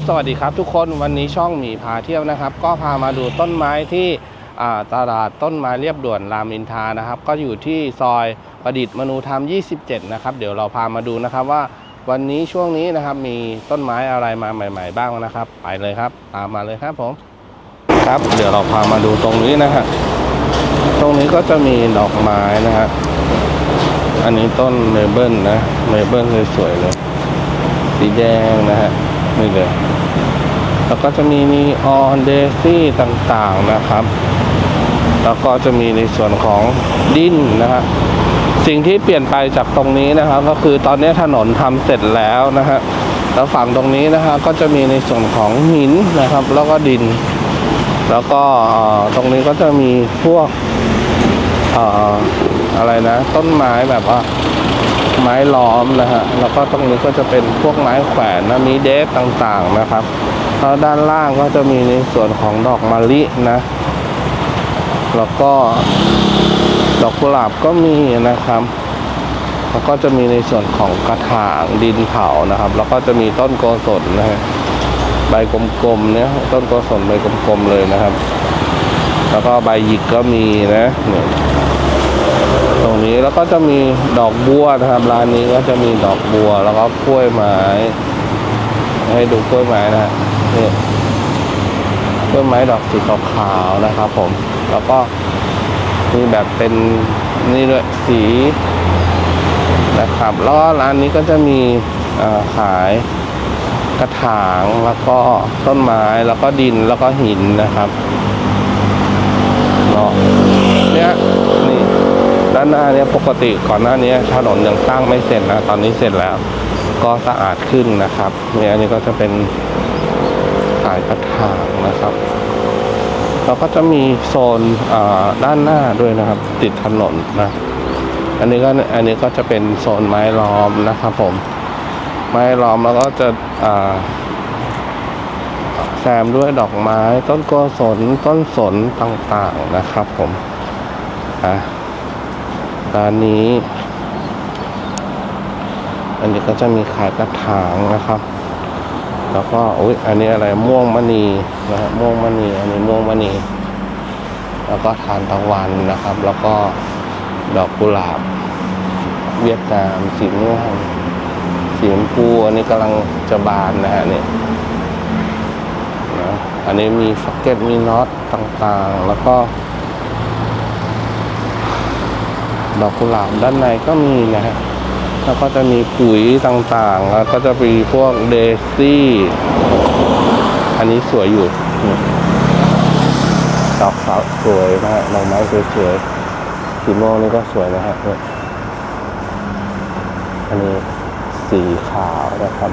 ับสวัสดีครับทุกคนวันนี้ช่องหมีพาเที่ยวนะครับ ก็พามาดูต้นไม้ที่ตลาดต้นไม้เรียบด่วนรามอินทานะครับ ก็อยู่ที่ซอยประดิษฐ์มนูธรรม 27 นะครับ เดี๋ยวเราพามาดูนะครับว่าวันนี้ช่วงนี้นะครับมีต้นไม้อะไรมาใหม่ ๆ บ้างนะครับ ไปเลยครับ ตามมาเลยครับผมครับ เดี๋ยวเราพามาดูตรงนี้นะฮะตรงนี้ก็จะมีดอกไม้นะฮะอันนี้ต้นเมเบิลนะเมเบิลสวยๆเลยสีแดงนะฮะนี่เลย แล้วก็จะมีนีออนเดซี่ต่างๆนะครับ แล้วก็จะมีในส่วนของดินนะฮะสิ่งที่เปลี่ยนไปจากตรงนี้นะครับ ก็คือตอนนี้ถนนทำเสร็จแล้วนะฮะแล้วฝั่งตรงนี้นะฮะก็จะมีในส่วนของหินนะครับ แล้วก็ดิน แล้วก็ตรงนี้ก็จะมีพวกออะไรนะ ต้นไม้แบบว่า ไม้ล้อมนะฮะแล้วก็ตรงนี้ก็จะเป็นพวกไม้แขวนนะมีเดทต่างๆนะครับแล้วด้านล่างก็จะมีในส่วนของดอกมะลินะ แล้วก็ดอกกุหลาบก็มีนะครับแล้วก็จะมีในส่วนของกระถางดินเผานะครับ แล้วก็จะมีต้นโกศลนะฮะใบกลมๆเนี่ยต้นโกศลใบกลมๆเลยนะครับ แล้วก็ใบหยิกก็มีนะเนี่ย นี้แล้วก็จะมีดอกบัวนะครับร้านนี้ก็จะมีดอกบัวแล้วก็กล้วยไม้ ให้ดูกล้วยไม้นะฮะนี่กล้วยไม้ดอกสีขาวๆนะครับ ผม แล้วก็มีแบบเป็นนี่ด้วยสีนะครับแล้วก็ร้านนี้ก็จะมีขายกระถางแล้วก็ต้นไม้แล้วก็ดินแล้วก็หินนะครับเนาะเนี่ย ด้านหน้าเนี้ยปกติก่อนหน้านี้ถนนยังสร้างไม่เสร็จนะตอนนี้เสร็จแล้ว ก็สะอาดขึ้นนะครับเนี่ยอันนี้ก็จะเป็นขายกระถางนะครับแล้วก็จะมีโซนอ่าด้านหน้าด้วยนะครับ ติดถนนนะอันนี้ก็อันนี้ก็จะเป็นโซนไม้ล้อมนะครับผม ไม้ล้อมแล้วก็จะแซมด้วยดอกไม้ต้นโกศลต้นสนต่างๆนะครับผมอะ ร้านนี้ อันนี้ก็จะมีขายกระถางนะครับ แล้วก็อุ้ยอันนี้อะไรม่วงมณีนะฮะม่วงมณีอันนี้ม่วงมณีแล้วก็ทานตะวันนะครับ แล้วก็ดอกกุหลาบ เวียดนามสีม่วงสีชมพูอันนี้กำลังจะบานนะฮะเนี่ยนะอันนี้มีฟักเก็ตมีน็อตต่างๆ แล้วก็ ดอกกุหลาบด้านในก็มีนะฮะแล้วก็จะมีปุ๋ยต่างๆ แล้วก็จะมีพวกเดซี่ อันนี้สวยอยู่ ดอกสาวสวยนะฮะดอกไม้สวยๆสีม่วงนี่ก็สวยนะฮะอันนี้สีขาวนะครับ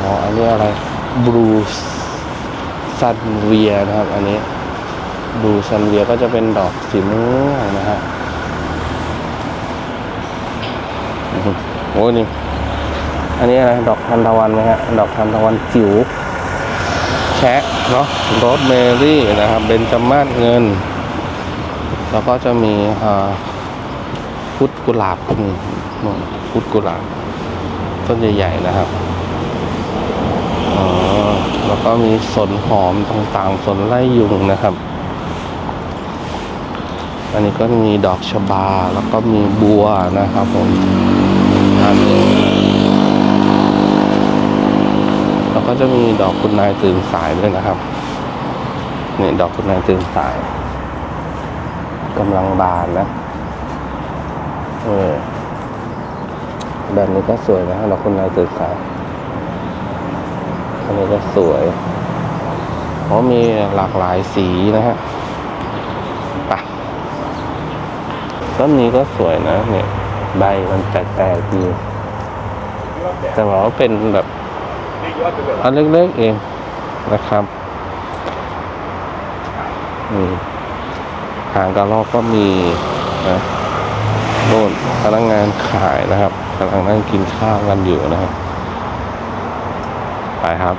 อ๋ออันนี้อะไรบลูซันเวียนะครับ อันนี้บลูซันเวียก็จะเป็นดอกสีม่วงนะฮะ โอ้นี่ อันนี้อะไรดอกทานตะวันไหมฮะดอกทานตะวันจิ๋วแชะเนาะโรสเมรี่นะครับเบนจามาศเงิน แล้วก็จะมีอ่าพุทธกุหลาบนี่นู่พุทธกุหลาบต้นใหญ่ๆนะครับอ๋อแล้วก็มีสนหอมต่างๆสนไล่ยุงนะครับ อันนี้ก็มีดอกชบาแล้วก็มีบัวนะครับผม อันนี้แล้วก็จะมีดอกคุณนายตื่นสายด้วยนะครับนี่ดอกคุณนายตื่นสายกำลังบานนะเออแบบนี้ก็สวยนะดอกคุณนายตื่นสายอันนี้ก็สวยเพราะมีหลากหลายสีนะฮะไปต้นนี้ก็สวยนะเนี่ย ใบมันแตกๆดีแต่ว่าเป็นแบบอันเล็กๆเองนะครับนี่หางกระรอกก็มีนะโน่นพนักงานขายนะครับกำลังนั่งกินข้าวกันอยู่นะครับไปครับ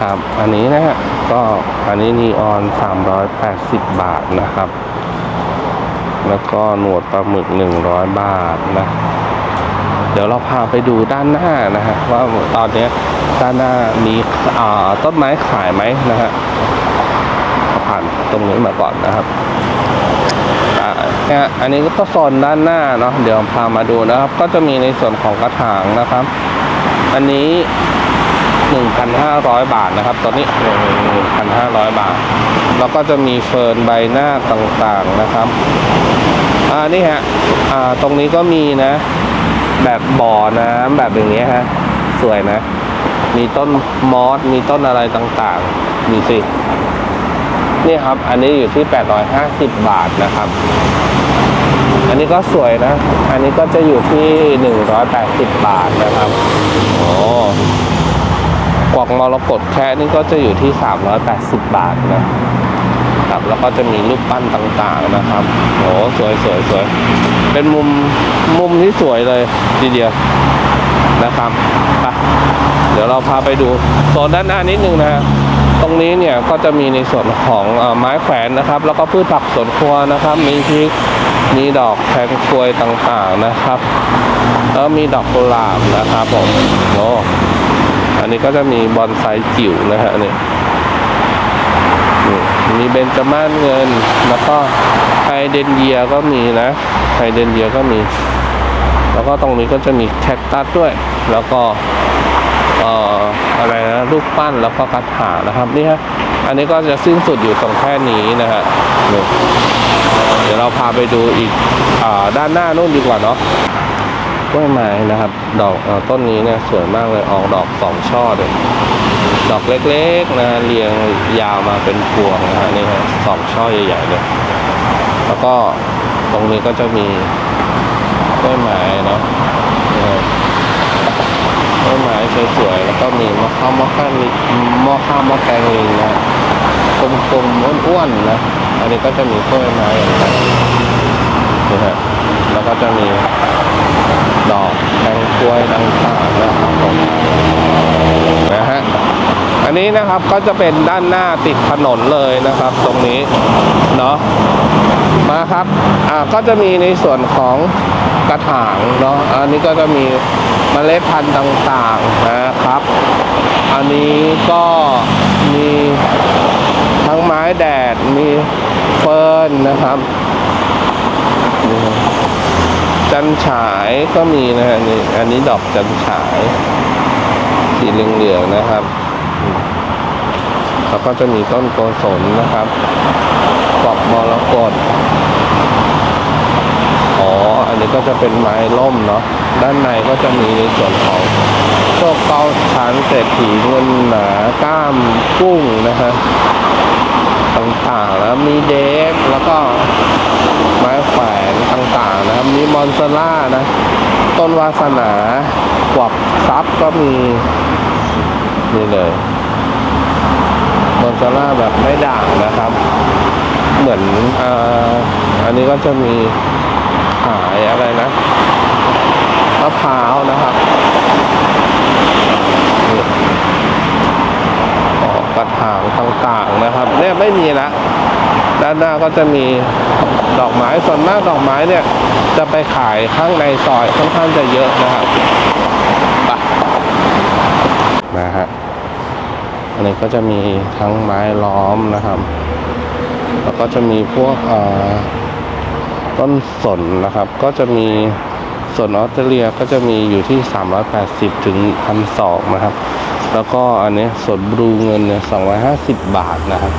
ครับ อันนี้นะฮะก็อันนี้นีออน 380 บาทนะครับ แล้วก็หนวดปลาหมึก 100 บาทนะ เดี๋ยวเราพาไปดูด้านหน้านะฮะว่าตอนนี้ด้านหน้ามีต้นไม้ขายไหมนะฮะผ่านตรงนี้มาก่อนนะครับเนี่ยอันนี้ก็โซนด้านหน้าเนาะเดี๋ยวพามาดูนะครับ ก็จะมีในส่วนของกระถางนะครับ อันนี้ 1,500 บาทนะครับตัวนี้ 1,500 บาท แล้วก็จะมีเฟิร์นใบหน้าต่างๆนะครับ อ่า นี่ฮะ อ่า ตรงนี้ก็มีนะ แบบบ่อน้ำแบบอย่างเงี้ยฮะ สวยนะ มีต้นมอส มีต้นอะไรต่างๆมีสิ นี่ครับ อันนี้อยู่ที่ 850 บาทนะครับอันนี้ก็สวยนะ อันนี้ก็จะอยู่ที่ 180 บาทนะครับ โอ้ กวักมรกตแค่นี่ก็จะอยู่ที่ 380 บาทนะครับแล้วก็จะมีรูปปั้นต่างๆนะครับโอ้สวยสวยสวยเป็นมุมมุมที่สวยเลยทีเดียวนะครับไปเดี๋ยวเราพาไปดูโซนด้านหน้านิดนึงนะฮะตรงนี้เนี่ยก็จะมีในส่วนของอไม้แขวนนะครับ แล้วก็พืชผักสวนครัวนะครับ มีพริกมีดอกแทงกลวยต่างๆนะครับ แล้วมีดอกกุหลาบนะครับผมโอ้ อันนี้ก็จะมีบอนไซจิ๋วนะฮะนี่มีเบนจาม่านเงิน แล้วก็ไฮเดนเยียก็มีนะไฮเดนเยียก็มี แล้วก็ตรงนี้ก็จะมีแคคตัสด้วย แล้วก็เอ่ออะไรนะรูปปั้นแล้วก็กระถางนะครับนี่ฮะอันนี้ก็จะสิ้นสุดอยู่ตรงแค่นี้นะฮะเดี๋ยวเราพาไปดูอีกอด้านหน้านู่นดีกว่าเนาะ กล้วยไม้นะครับ ดอกอต้นนี้เนี่ยสวยมากเลยออกดอกสองช่อเลยดอกเล็กๆนะเรียงยาวมาเป็นพวงนะฮะนี่ฮะสองช่อใหญ่ๆเลยแล้วก็ตรงนี้ก็จะมีกล้วยไม้เนาะกล้วยไม้สวยๆแล้วก็มีมะข้าวมะข้าวลิมะข้าวมะแกงลิงนะกลมๆอ้วนๆนะอันนี้ก็จะมีกล้วยไม้อย่างไรนี่ฮะแล้วก็จะมี ดอกแตงกล้วยต่างๆนะครับผมนะฮะอันนี้นะครับก็จะเป็นด้านหน้าติดถนนเลยนะครับ ตรงนี้เนาะมาครับอ่าก็จะมีในส่วนของกระถางเนาะอันนี้ก็จะมีเมล็ดพันธุ์ต่างๆนะครับ อันนี้ก็มีทั้งไม้แดดมีเฟิร์นนะครับ จันฉายก็มีนะฮะนี่อันนี้ดอกจันฉาย สีเหลืองๆนะครับแล้วก็จะมีต้นโกศลนะครับกอกมรกตอ๋อ อันนี้ก็จะเป็นไม้ล่มเนาะ ด้านในก็จะมีในส่วนของโชคเก้าชั้นเศรษฐีเงินหนาก้ามกุ้งนะฮะ ต่างๆแล้วมีเดฟแล้วก็ไม้แขวนต่างๆนะครับมีมอนสล่านะ ต้นวาสนากวักซับก็มีนี่เลยมอนสล่าแบบไม่ด่างนะครับ เหมือนออันนี้ก็จะมีขายอะไรนะมะพร้าวนะครับนี่อ๋อ กระถางต่างๆนะครับ เนี่ยไม่มีละด้านหน้าก็จะมีดอกไม้ส่วนมากดอกไม้เนี่ยจะไปขายข้างในซอยค่อนข้างจะเยอะนะครับนะฮะอันนี้ก็จะมีทั้งไม้ล้อมนะครับ แล้วก็จะมีพวกต้นสนนะครับ ก็จะมีสนออสเตรเลียก็จะมีอยู่ที่ 380 ถึง 1,200 นะครับ แล้วก็อันนี้สนบลูเงินเนี่ย250บบาทนะครับ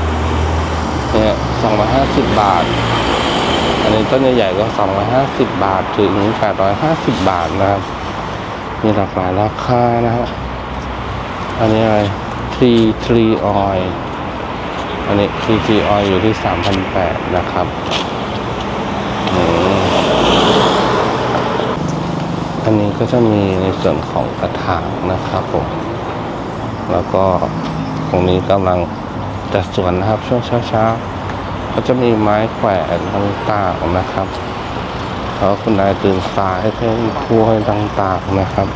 เนี่ยสองร้อยห้าสิบบาท อันนี้ต้นใหญ่ๆก็สองร้อยห้าสิบบาทถึงแปดร้อยห้าสิบบาทนะครับ มีหลากหลายราคานะฮะอันนี้อะไรทรีทรีออยอันนี้ทรีทรีออยอยู่ที่สามพันแปดนะครับอันนี้ก็จะมีในส่วนของกระถางนะครับผม แล้วก็ตรงนี้กำลังจัดสวนนะครับช่วงเช้าๆก็จะมีไม้แขวนต่างๆนะครับแล้วคุณนายตื่นสายเพ่งพวยต่างๆนะครับ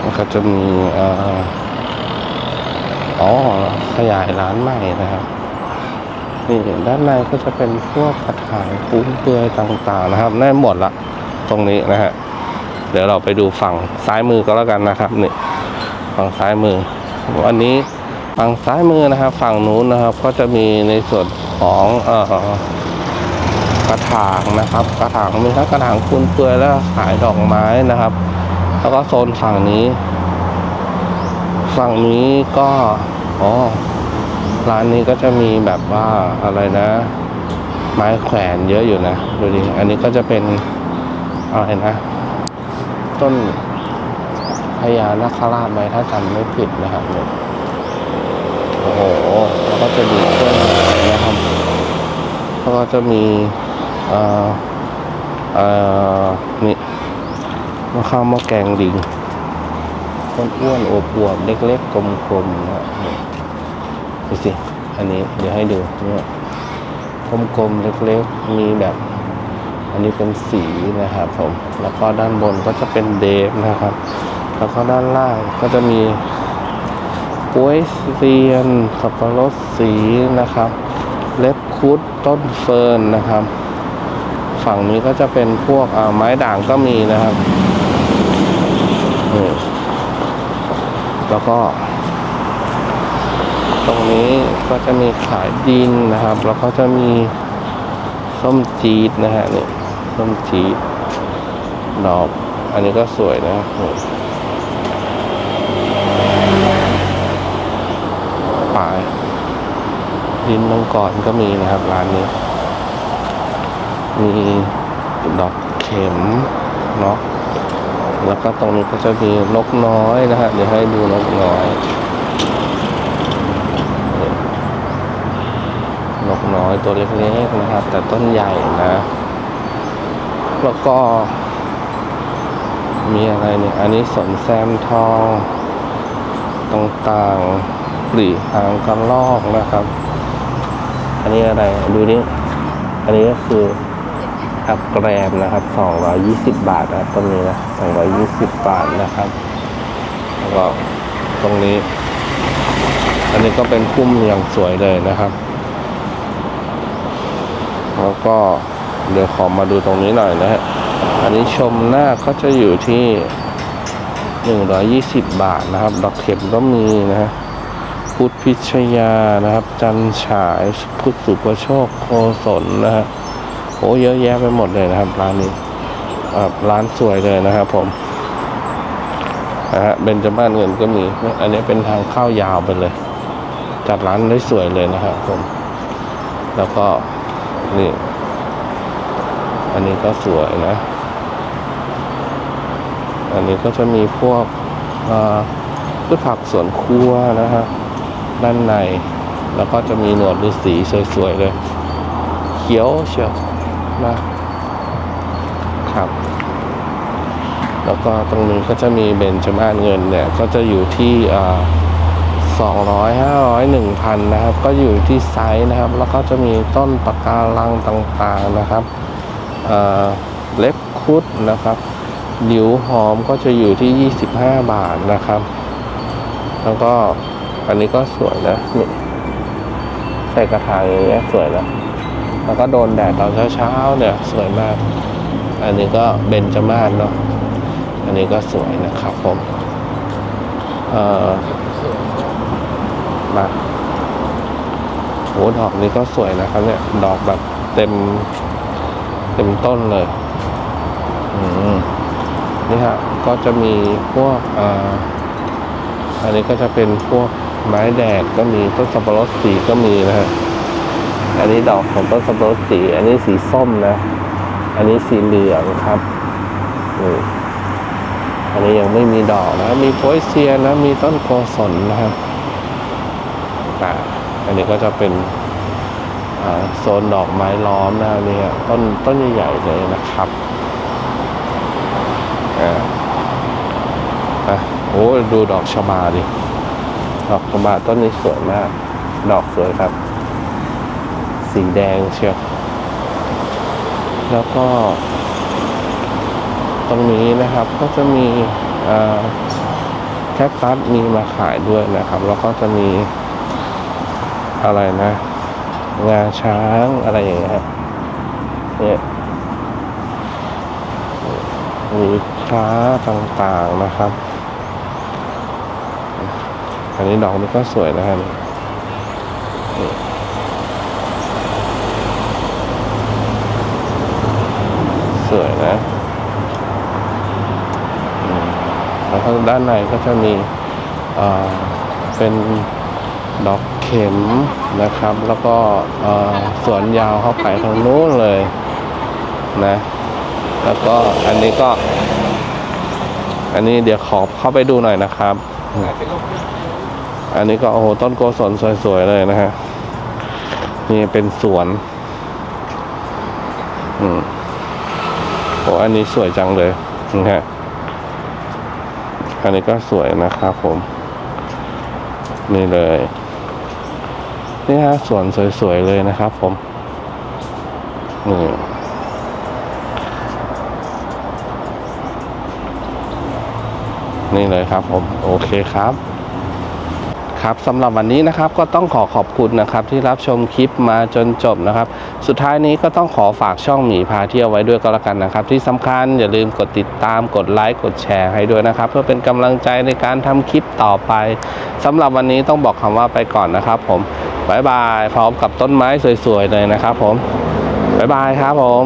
แล้วก็จะมีอ๋อขยายร้านใหม่นะครับ นี่ด้านในก็จะเป็นพวกกระถางปุ้งเปลือยต่างๆนะครับได้หมดละตรงนี้นะฮะเดี๋ยวเราไปดูฝั่งซ้ายมือก็แล้วกันนะครับนี่ฝั่งซ้ายมือวันนี้ฝั่งซ้ายมือนะครับฝั่งนู้นนะครับ ก็จะมีในส่วนของเอ่อกระถางนะครับ กระถางมีทั้งกระถางคูนเปลือยแล้วขายดอกไม้นะครับ แล้วก็โซนฝั่งนี้ ฝั่งนี้ก็อ๋อ ร้านนี้ก็จะมีแบบว่าอะไรนะ ไม้แขวนเยอะอยู่นะดูดิอันนี้ก็จะเป็นอะไรนะ ต้นพญานาคราชไหมถ้าจำไม่ผิดนะครับเนี่ยโอ้โหแล้วก็จะมีเครื่องหมายนะครับแล้วก็จะมีเอ่อเอ่อนี่มะข้าวมะแกงลิงต้นอ้วนๆอวบเล็กๆกลมๆนะ ดูสิ อันนี้เดี๋ยวให้ดูเนี่ยกลมๆเล็กๆ มีแบบ อันนี้เป็นสีนะครับผม แล้วก็ด้านบนก็จะเป็นเดฟนะครับ แล้วก็ด้านล่างก็จะมีป้วยเซียน สับปะรดสีนะครับ เล็บคุดต้นเฟิร์นนะครับ ฝั่งนี้ก็จะเป็นพวกไม้ด่างก็มีนะครับ แล้วก็ ตรงนี้ก็จะมีขายดินนะครับ แล้วก็จะมีส้มจี๊ดนะฮะนี่ส้มจี๊ดดอก อันนี้ก็สวยนะนี่ปลายดินมังกรก็มีนะครับร้านนี้ มีดอกเข็มเนาะแล้วก็ตรงนี้ก็จะมีนกน้อยนะฮะเดี๋ยวให้ดูนกน้อย น้อยตัวเล็กๆนะครับ แต่ต้นใหญ่นะ แล้วก็ มีอะไรเนี่ย อันนี้สนแซมทองต่างๆปลีหางกระรอกนะครับ อันนี้อะไรดูนี่อันนี้ก็คืออักแกรมนะครับ 220 บาทนะครับต้นนี้นะ 220 บาทนะครับแล้วก็ตรงนี้ อันนี้ก็เป็นพุ่มอย่างสวยเลยนะครับ แล้วก็เดี๋ยวขอมาดูตรงนี้หน่อยนะฮะ อันนี้ชมหน้าก็จะอยู่ที่ 120 บาทนะครับ ดอกเข็มก็มีนะฮะ พุทธพิชยานะครับ จันฉายพุทธสุประโชคโคศนนะฮะโอ้เยอะแยะไปหมดเลยนะครับ ร้านนี้ร้านสวยเลยนะครับผมนะฮะเบนจมาศเงินก็มี อันนี้เป็นทางเข้ายาวไปเลย จัดร้านได้สวยเลยนะครับผม แล้วก็ นี่ อันนี้ก็สวยนะ อันนี้ก็จะมีพวกพืชผักสวนครัวนะฮะด้านใน แล้วก็จะมีหนวดฤาษีสวยๆเลย เขียวเชียวนะครับ แล้วก็ตรงนี้ก็จะมีเบนจมาศเงินเนี่ย ก็จะอยู่ที่อ่า สองร้อยห้าร้อยหนึ่งพันนะครับ ก็อยู่ที่ไซส์นะครับ แล้วก็จะมีต้นปะการังต่างๆนะครับเเล็บคุดนะครับหลิวหอมก็จะอยู่ที่ 25 บาทนะครับ แล้วก็อันนี้ก็สวยนะนี่ใส่กระถางอย่างเงี้ยสวยนะแล้วก็โดนแดดตอนเช้าๆเนี่ยสวยมาก อันนี้ก็เบนจมาศเนาะอันนี้ก็สวยนะครับผมเอ่อ มาโหดอกนี้ก็สวยนะครับ เนี่ย ดอกแบบเต็ม เต็มต้นเลยอืมนี่ฮะก็จะมีพวกอ่าอันนี้ก็จะเป็นพวกไม้แดดก็มีต้นสับปะรดสีก็มีนะฮะอันนี้ดอกของต้นสับปะรดสี อันนี้สีส้มนะ อันนี้สีเหลืองครับนี่อันนี้ยังไม่มีดอกนะ มีโพยเซียนะ มีต้นโกศลนะครับ อ่าอันนี้ก็จะเป็นโซนดอกไม้ล้อมนะนี่ต้นต้นใหญ่ๆเลยนะครับอ่าอะโอ้ดูดอกชบาดิดอกชบาต้นนี้สวยมาก ดอกสวยครับ สีแดงเชียวแล้วก็ ตรงนี้นะครับก็จะมีแคคตัสมีมาขายด้วยนะครับ แล้วก็จะมี อะไรนะ งาช้างอะไรอย่างเงี้ยเนี่ยมีค้าต่างๆนะครับ อันนี้ดอกนี้ก็สวยนะครับนี่สวยนะแล้วก็ด้านในก็จะมีเอ่อเป็นดอก ข็มนะครับ แล้วก็สวนยาวเข้าไปทางนู้นเลยนะ แล้วก็อันนี้ก็ อันนี้เดี๋ยวขอเข้าไปดูหน่อยนะครับ อันนี้ก็โอ้โหต้นโกศลสวย ๆ เลยนะฮะ นี่เป็นสวน อืมโอ้อันนี้สวยจังเลยนะฮะ อันนี้ก็สวยนะครับผม นี่เลย นี่ฮะสวนสวยๆเลยนะครับผมนี่นี่เลยครับผมโอเคครับครับสำหรับวันนี้นะครับก็ต้องขอขอบคุณนะครับที่รับชมคลิปมาจนจบนะครับ สุดท้ายนี้ก็ต้องขอฝากช่องหมีพาเที่ยวไว้ด้วยก็แล้วกันนะครับ ที่สำคัญอย่าลืมกดติดตามกดไลค์กดแชร์ให้ด้วยนะครับ เพื่อเป็นกำลังใจในการทำคลิปต่อไปสำหรับวันนี้ต้องบอกคำว่าไปก่อนนะครับผม บายบาย พร้อมกับต้นไม้สวยๆเลยนะครับผมบายบายครับผม